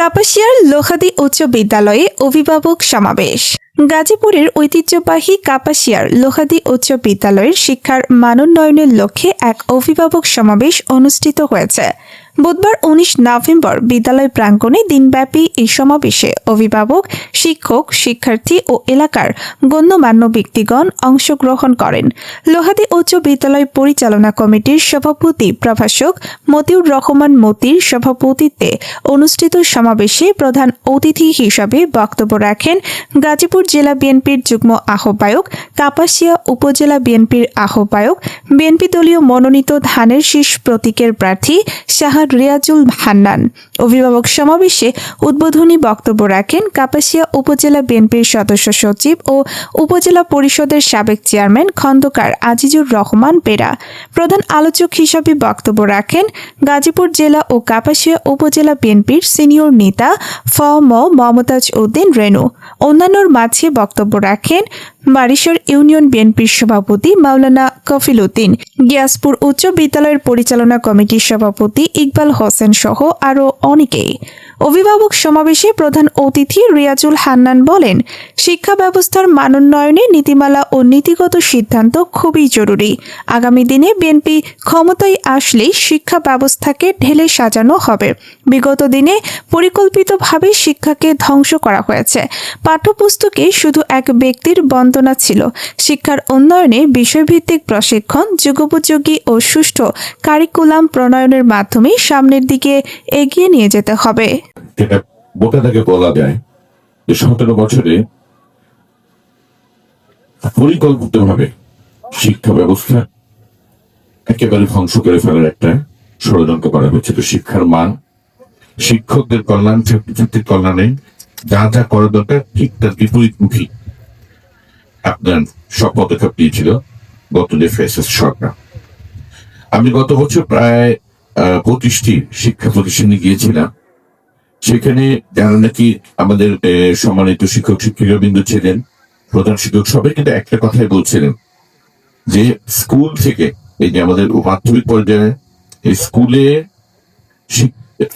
কাপাসিয়ার লোহাদি উচ্চ বিদ্যালয়ে অভিভাবক সমাবেশ। গাজীপুরের ঐতিহ্যবাহী কাপাসিয়ার লোহাদি উচ্চ বিদ্যালয়ের শিক্ষার মানোন্নয়নের লক্ষ্যে এক অভিভাবক সমাবেশ অনুষ্ঠিত হয়েছে। বুধবার উনিশ নভেম্বর বিদ্যালয় প্রাঙ্গণে দিনব্যাপী এই সমাবেশে অভিভাবক, শিক্ষক, শিক্ষার্থী ও এলাকার গণ্যমান্য ব্যক্তিগণ অংশগ্রহণ করেন। লোহাদি উচ্চ বিদ্যালয় পরিচালনা কমিটির সভাপতি প্রভাষক মতিউর রহমান মতির সভাপতিত্বে অনুষ্ঠিত সমাবেশে প্রধান অতিথি হিসাবে বক্তব্য রাখেন গাজীপুর জেলা বিএনপির যুগ্ম আহ্বায়ক, কাপাসিয়া উপজেলা বিএনপির আহ্বায়ক, বিএনপি দলীয় মনোনীত ধানের শীষ প্রতীকের প্রার্থী শাহার রিয়াজুল হান্নান। অভিভাবক সমাবেশে উদ্বোধনী বক্তব্য রাখেন কাপাসিয়া উপজেলা বিএনপির সদস্য সচিব ও উপজেলা পরিষদের সাবেক চেয়ারম্যান খন্দকার আজিজুর রহমান পেরা। প্রধান আলোচক হিসাবে বক্তব্য রাখেন গাজীপুর জেলা ও কাপাসিয়া উপজেলা বিএনপির সিনিয়র নেতা ফ ম মমতাজ উদ্দিন রেনু অন্যান্যর মাঝে বক্তব্য রাখেন বারিশর ইউনিয়ন বিএনপির সভাপতি মাওলানা কফিল উদ্দিন, গিয়াসপুর উচ্চ বিদ্যালয়ের পরিচালনা কমিটির সভাপতি ইকবাল হোসেন সহ আরও অনেকেই। অভিভাবক সমাবেশে প্রধান অতিথি রিয়াজুল হান্নান বলেন, শিক্ষা ব্যবস্থার মানোন্নয়নে নীতিমালা ও নীতিগত সিদ্ধান্ত খুবই জরুরি। আগামী দিনে বিএনপি ক্ষমতায় আসলেই শিক্ষা ব্যবস্থাকে ঢেলে সাজানো হবে। বিগত দিনে পরিকল্পিতভাবে শিক্ষাকে ধ্বংস করা হয়েছে। পাঠ্যপুস্তকে শুধু এক ব্যক্তির বন্দনা ছিল। শিক্ষার উন্নয়নে বিষয়ভিত্তিক প্রশিক্ষণ, যুগোপযোগী ও সুষ্ঠু কারিকুলাম প্রণয়নের মাধ্যমে সামনের দিকে এগিয়ে নিয়ে যেতে হবে। যেটা বোটা থেকে বলা যায় যে সতেরো বছরে পরিকল্পিত ভাবে শিক্ষা ব্যবস্থা একেবারে ধ্বংস করে ফেলার একটা ষড়যন্ত্র করা হয়েছে। তো শিক্ষার মান, শিক্ষকদের কল্যাণ, ছাত্রছাত্রীর কল্যাণে যা যা করা দরকার, ঠিক তার বিপরীতমুখী আপনার সব পদক্ষেপ নিয়েছিল গত যে ফেসেস সরকার। আমি গত বছর প্রায় পঁচিশটি শিক্ষা প্রতিষ্ঠানে গিয়েছিলাম। সেখানে যারা নাকি আমাদের সম্মানিত শিক্ষক শিক্ষিকা বিন্দু ছিলেন, প্রধান শিক্ষক, সবাই কিন্তু একটা কথাই বলছিলেন যে স্কুল থেকে, এই যে আমাদের মাধ্যমিক পর্যায়ে, এই স্কুলে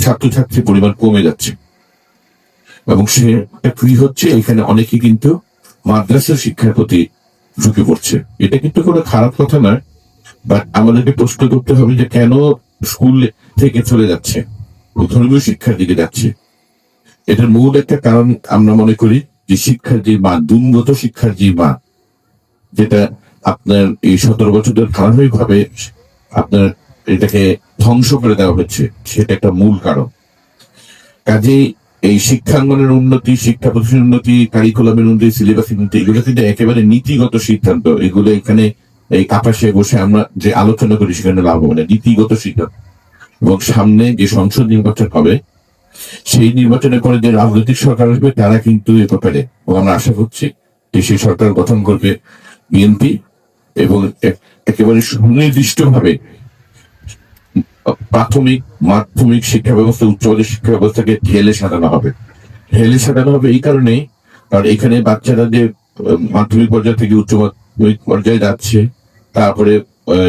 ছাত্রছাত্রীর পরিমাণ কমে যাচ্ছে। এবং সে কি হচ্ছে, এখানে অনেকে কিন্তু মাদ্রাসার শিক্ষার প্রতি ঝুঁকে পড়ছে। এটা কিন্তু কোনো খারাপ কথা নয়, বাট আমাদেরকে প্রশ্ন করতে হবে যে কেন স্কুল থেকে চলে যাচ্ছে? ধর্মীয় শিক্ষার দিকে যাচ্ছে। এটার মূল একটা কারণ আমরা মনে করি যে শিক্ষার যে মান, দুর্গত শিক্ষার যে মান, যেটা আপনার এই সতেরো বছর ধরে ধারাবাহিক ভাবে আপনার এটাকে ধ্বংস করে দেওয়া হচ্ছে, সেটা একটা মূল কারণ। কাজেই এই শিক্ষাঙ্গনের উন্নতি, শিক্ষা প্রতিষ্ঠানের উন্নতি কারিকুলামের উন্নতি সিলেবাস উন্নতি, এগুলো কিন্তু একেবারে নীতিগত সিদ্ধান্ত। এগুলো এখানে এই কাপাসে বসে আমরা যে আলোচনা করি, সেখানে লাভ হবে না। নীতিগত সিদ্ধান্ত। এবং সামনে যে সংসদ নির্বাচন হবে, সেই নির্বাচনের পরে যে রাজনৈতিক সরকার আসবে, তারা কিন্তু এ ব্যাপারে আমরা আশা করছি যে সেই সরকার গঠন করবে বিএনপি এবং একেবারে সুনির্দিষ্ট ভাবে প্রাথমিক মাধ্যমিক শিক্ষা ব্যবস্থা, উচ্চ মাধ্যমিক শিক্ষা ব্যবস্থাকে ঢেলে সাজানো হবে। ঢেলে সাজানো হবে এই কারণেই, কারণ এখানে বাচ্চারা যে মাধ্যমিক পর্যায় থেকে উচ্চ মাধ্যমিক পর্যায়ে যাচ্ছে, তারপরে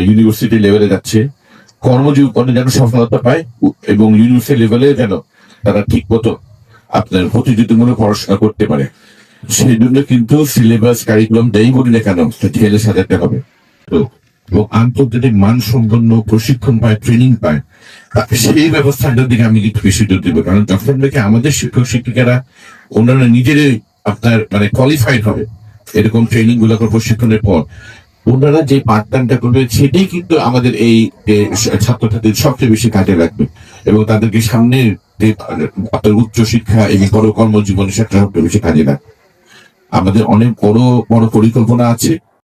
ইউনিভার্সিটি লেভেলে যাচ্ছে কর্মজীবনে যেন সফলতা পায় এবং ইউনিভার্সিটি লেভেলে যেন তারা ঠিক মতো আপনার প্রতিযোগিতামূলক পড়াশোনা করতে পারে। সেই জন্য কিন্তু সিলেবাস কারিকুলাম যাই বলি না কেন ঢেলে সাজাতে হবে। তো, এবং আন্তর্জাতিক মানসম্পন্ন প্রশিক্ষণ পায় ট্রেনিং পায় সেই ব্যবস্থাটার দিকে আমি একটু বেশি জোর দিব। কারণ যখন দেখে আমাদের শিক্ষক, শিক্ষিকারা ওনারা নিজেরাই আপনার মানে কোয়ালিফাইড হবে, এরকম ট্রেনিংগুলো প্রশিক্ষণের পর। ওনারা যে পাঠদানটা করবে সেটাই কিন্তু আমাদের এই ছাত্র ছাত্রছাত্রীদের সবচেয়ে বেশি কাজে লাগবে। এবং তাদেরকে সামনে উচ্চ শিক্ষা এবং বড় কর্মজীবনে সেটা সবচেয়ে বেশি কাজে লাগবে। আমাদের অনেক বড় বড় পরিকল্পনা আছে।